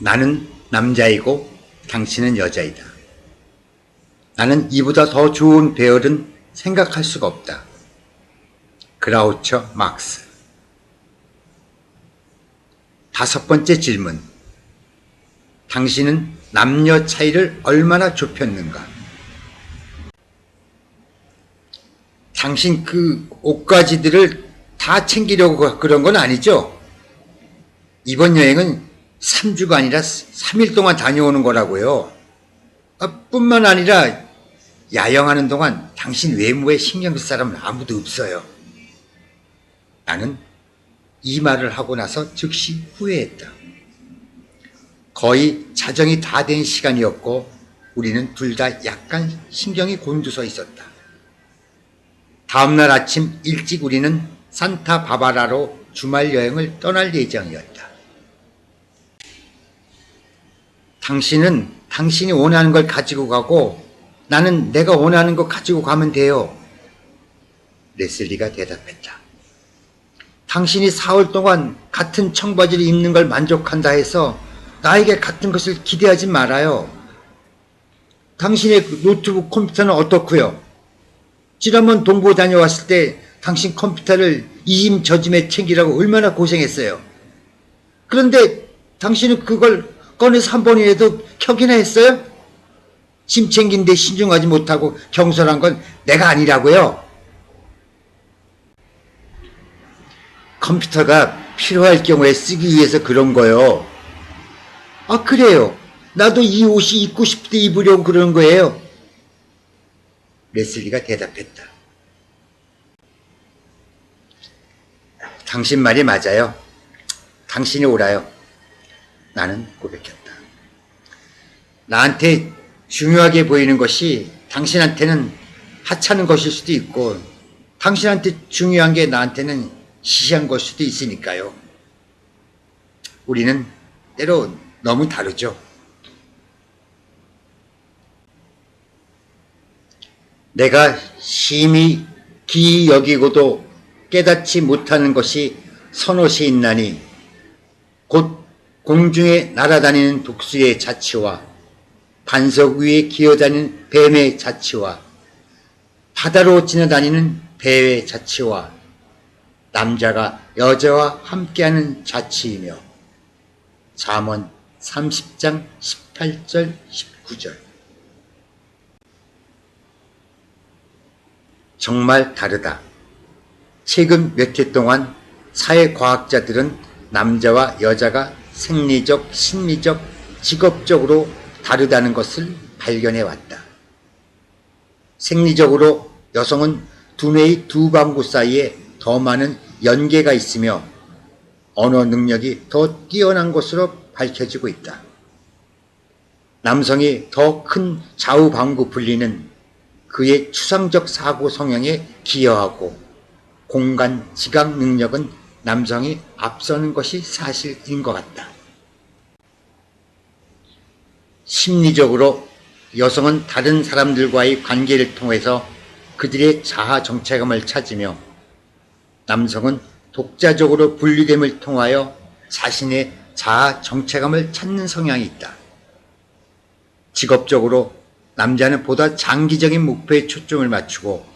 나는 남자이고 당신은 여자이다. 나는 이보다 더 좋은 배열은 생각할 수가 없다. 그라우처 막스. 다섯 번째 질문. 당신은 남녀 차이를 얼마나 좁혔는가? 당신 그 옷가지들을 다 챙기려고 그런 건 아니죠? 이번 여행은 3주가 아니라 3일 동안 다녀오는 거라고요. 아, 뿐만 아니라 야영하는 동안 당신 외모에 신경 쓸 사람은 아무도 없어요. 나는 이 말을 하고 나서 즉시 후회했다. 거의 자정이 다 된 시간이었고 우리는 둘 다 약간 신경이 곤두서 있었다. 다음날 아침 일찍 우리는 산타 바바라로 주말 여행을 떠날 예정이었다. 당신은 당신이 원하는 걸 가지고 가고 나는 내가 원하는 거 가지고 가면 돼요. 레슬리가 대답했다. 당신이 사흘 동안 같은 청바지를 입는 걸 만족한다 해서 나에게 같은 것을 기대하지 말아요. 당신의 그 노트북 컴퓨터는 어떻고요? 지난번 동부 다녀왔을 때 당신 컴퓨터를 이짐 저짐에 챙기라고 얼마나 고생했어요. 그런데 당신은 그걸 꺼내서 한 번이라도 켜기나 했어요? 짐 챙긴데 신중하지 못하고 경솔한 건 내가 아니라고요. 컴퓨터가 필요할 경우에 쓰기 위해서 그런 거요. 아, 그래요. 나도 이 옷이 입고 싶을 때 입으려고 그러는 거예요. 레슬리가 대답했다. 당신 말이 맞아요. 당신이 옳아요. 나는 고백했다. 나한테 중요하게 보이는 것이 당신한테는 하찮은 것일 수도 있고 당신한테 중요한 게 나한테는 시시한 걸 수도 있으니까요. 우리는 때로 너무 다르죠. 내가 심히 기이 여기고도 깨닫지 못하는 것이 선옷이 있나니 곧 공중에 날아다니는 독수의 자치와 반석 위에 기어다니는 뱀의 자치와 바다로 지나다니는 배의 자치와 남자가 여자와 함께하는 자치이며 잠언 30장 18절 19절 정말 다르다. 최근 몇 해 동안 사회과학자들은 남자와 여자가 생리적, 심리적, 직업적으로 다르다는 것을 발견해 왔다. 생리적으로 여성은 두뇌의 두 방구 사이에 더 많은 연계가 있으며 언어 능력이 더 뛰어난 것으로 밝혀지고 있다. 남성이 더 큰 좌우 방구 분리는 그의 추상적 사고 성향에 기여하고 공간 지각 능력은 남성이 앞서는 것이 사실인 것 같다. 심리적으로 여성은 다른 사람들과의 관계를 통해서 그들의 자아 정체감을 찾으며 남성은 독자적으로 분리됨을 통하여 자신의 자아 정체감을 찾는 성향이 있다. 직업적으로 남자는 보다 장기적인 목표에 초점을 맞추고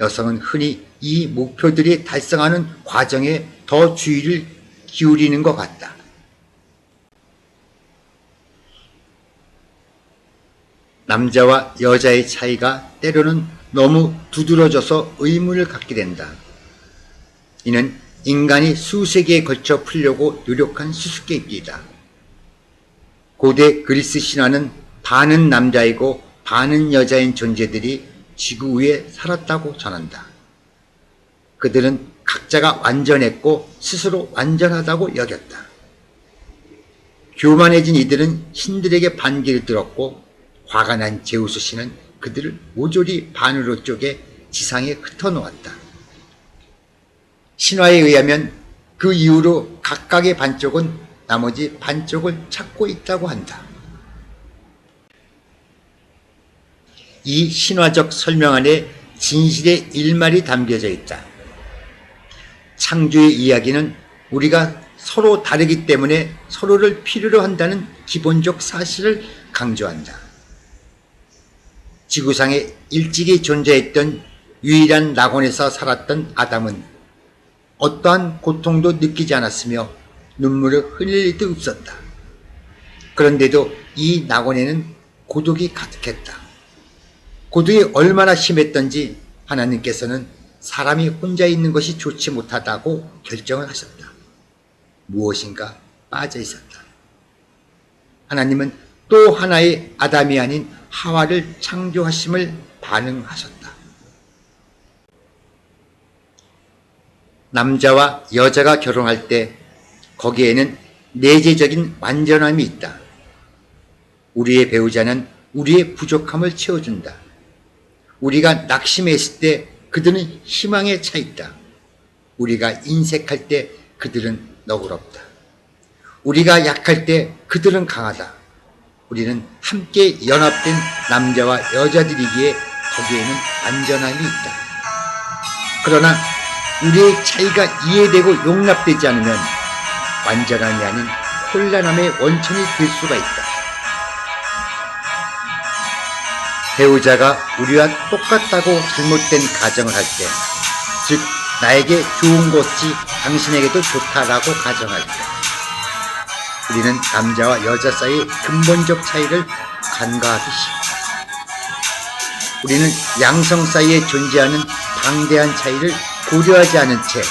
여성은 흔히 이 목표들이 달성하는 과정에 더 주의를 기울이는 것 같다. 남자와 여자의 차이가 때로는 너무 두드러져서 의문을 갖게 된다. 이는 인간이 수세기에 걸쳐 풀려고 노력한 수수께끼이다. 고대 그리스 신화는 반은 남자이고 반은 여자인 존재들이 지구 위에 살았다고 전한다. 그들은 각자가 완전했고 스스로 완전하다고 여겼다. 교만해진 이들은 신들에게 반기를 들었고 화가 난 제우스 씨는 그들을 모조리 반으로 쪼개 지상에 흩어놓았다. 신화에 의하면 그 이후로 각각의 반쪽은 나머지 반쪽을 찾고 있다고 한다. 이 신화적 설명 안에 진실의 일말이 담겨져 있다. 창조의 이야기는 우리가 서로 다르기 때문에 서로를 필요로 한다는 기본적 사실을 강조한다. 지구상에 일찍이 존재했던 유일한 낙원에서 살았던 아담은 어떠한 고통도 느끼지 않았으며 눈물을 흘릴 일도 없었다. 그런데도 이 낙원에는 고독이 가득했다. 고독이 얼마나 심했던지 하나님께서는 사람이 혼자 있는 것이 좋지 못하다고 결정을 하셨다. 무엇인가 빠져 있었다. 하나님은 또 하나의 아담이 아닌 하와를 창조하심을 반응하셨다. 남자와 여자가 결혼할 때 거기에는 내재적인 완전함이 있다. 우리의 배우자는 우리의 부족함을 채워준다. 우리가 낙심했을 때 그들은 희망에 차 있다. 우리가 인색할 때 그들은 너그럽다. 우리가 약할 때 그들은 강하다. 우리는 함께 연합된 남자와 여자들이기에 거기에는 안전함이 있다. 그러나 우리의 차이가 이해되고 용납되지 않으면 완전함이 아닌 혼란함의 원천이 될 수가 있다. 배우자가 우리와 똑같다고 잘못된 가정을 할 때, 즉, 나에게 좋은 것이 당신에게도 좋다라고 가정할 때, 우리는 남자와 여자 사이의 근본적 차이를 간과하기 쉽다. 우리는 양성 사이에 존재하는 방대한 차이를 고려하지 않은 채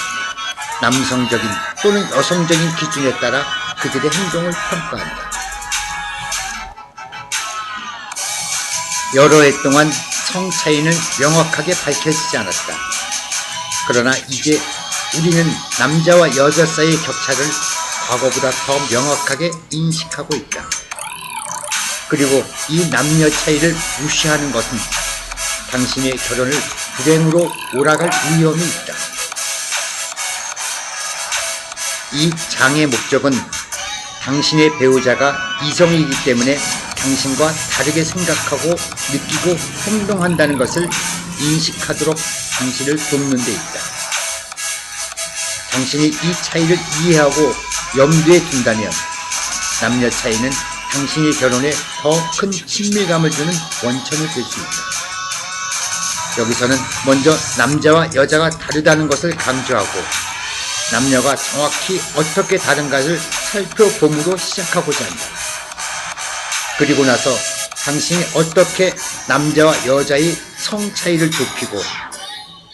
남성적인 또는 여성적인 기준에 따라 그들의 행동을 평가한다. 여러 해 동안 성 차이는 명확하게 밝혀지지 않았다. 그러나 이제 우리는 남자와 여자 사이의 격차를 과거보다 더 명확하게 인식하고 있다. 그리고 이 남녀 차이를 무시하는 것은 당신의 결혼을 불행으로 몰아갈 위험이 있다. 이 장의 목적은 당신의 배우자가 이성이기 때문에 당신과 다르게 생각하고 느끼고 행동한다는 것을 인식하도록 당신을 돕는 데 있다. 당신이 이 차이를 이해하고 염두에 둔다면 남녀 차이는 당신의 결혼에 더 큰 친밀감을 주는 원천이 될 수 있다. 여기서는 먼저 남자와 여자가 다르다는 것을 강조하고 남녀가 정확히 어떻게 다른가를 살펴봄으로 시작하고자 한다. 그리고 나서 당신이 어떻게 남자와 여자의 성 차이를 좁히고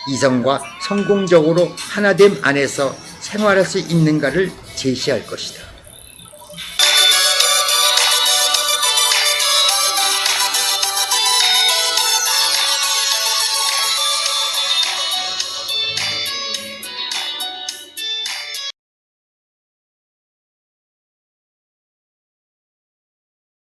이성과 성공적으로 하나됨 안에서 생활할 수 있는가를 제시할 것이다.